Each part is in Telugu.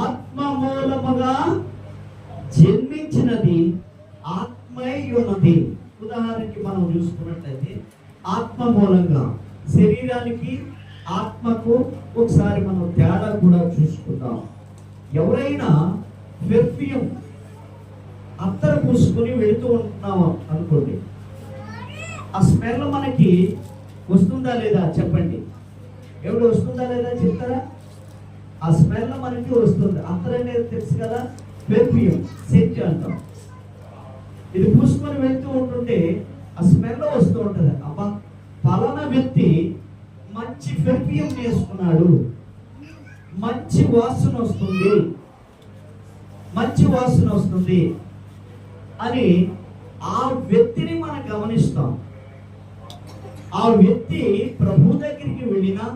ఆత్మ మూలముగా జన్మించినది ఆత్మై ఉన్నది. ఉదాహరణకి మనం చూసుకున్నట్లయితే ఆత్మ మూలంగా శరీరానికి ఆత్మకు ఒకసారి మనం తేడా కూడా చూసుకుందాం. ఎవరైనా పెర్ఫ్యూమ్ అత్తరు పూసుకొని వెళుతూ ఉంటున్నాం అనుకోండి ఆ స్మెల్ మనకి వస్తుందా లేదా చెప్పండి. ఎవడు వస్తుందా లేదా చెప్తారా? ఆ స్మెల్ మనకి వస్తుంది. అత్తర్ అనేది తెలుసు కదా? పెర్ఫ్యూమ్ సెంట్ అంటాం ఇది పూసుకొని వెళ్తూ ఉంటుంటే ఆ స్మెల్ వస్తూ ఉంటుంది. అబ్బా పలానా వ్యక్తి మంచి పెర్ఫ్యూమ్ వేసుకున్నాడు మంచి వాసన వస్తుంది. మంచి వాసన వస్తుంది అని ఆ వ్యక్తిని మనం గమనిస్తాం. ఆ వ్యక్తి ప్రభు దగ్గరికి వెళ్ళినా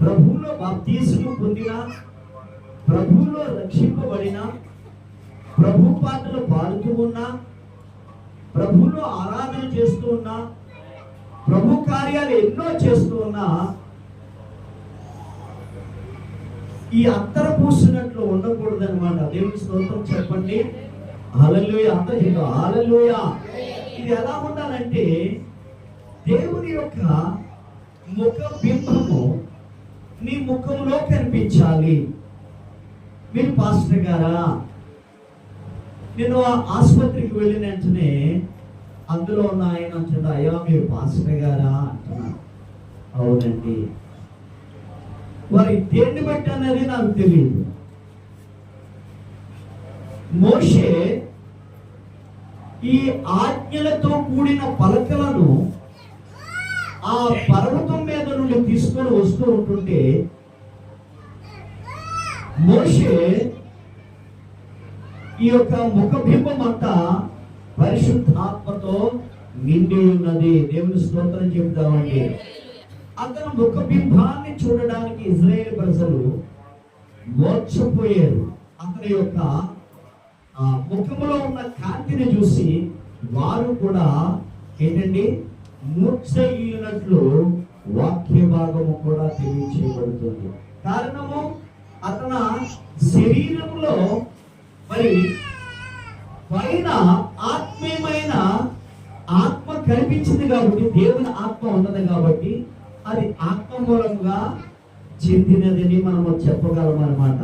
ప్రభువులో బాప్తీసులు పొందిన ప్రభువులో రక్షింపబడిన ప్రభు పాటలు పాడుతూ ఉన్నా ప్రభువులో ఆరాధన చేస్తూ ఉన్నా ప్రభు కార్యాలు ఎన్నో చేస్తూ ఉన్నా ఈ అత్తర పూసినట్లు ఉండకూడదు అనమాట దేవుని స్తోత్రం చెప్పండి. హల్లెలూయ. అంత ఆలల్లోయ ఇది ఎలా ఉండాలంటే దేవుని యొక్క ముఖ బింబము నీ ముఖంలో కనిపించాలి. మీరు పాస్టర్ గారా? నేను ఆ ఆసుపత్రికి వెళ్ళిన వెంటనే అందులో ఉన్న ఆయన అంటున్నా అయ్యా మీరు పాస్టర్ గారా? అంటున్నా అవునండి. వారి దేన్ని బట్టి అనేది నాకు తెలియదు మోషే ఈ ఆజ్ఞలతో కూడిన పలకలను ఆ పర్వతం మీద తీసుకొని వస్తూ ఉంటుంటే మోషే ఈ యొక్క ముఖబింబం అంతా పరిశుద్ధాత్మతో నిండి ఉన్నది. దేవుని స్తోత్రం చెబుతామండి అతను ముఖబింబాన్ని చూడడానికి ఇజ్రాయేల్ ప్రజలు మోర్చపోయారు అతని యొక్క ముఖములో ఉన్న కాంతిని చూసి వారు కూడా ఏంటండి? మూర్చయినట్లు వాక్య భాగము కూడా తెలియచేయబడుతుంది. కారణము అతని శరీరంలో మరి పైన ఆత్మీయమైన ఆత్మ కనిపించింది కాబట్టి దేవుని ఆత్మ ఉన్నది కాబట్టి అది ఆత్మ మూలంగా చెందినదని మనము చెప్పగలం అన్నమాట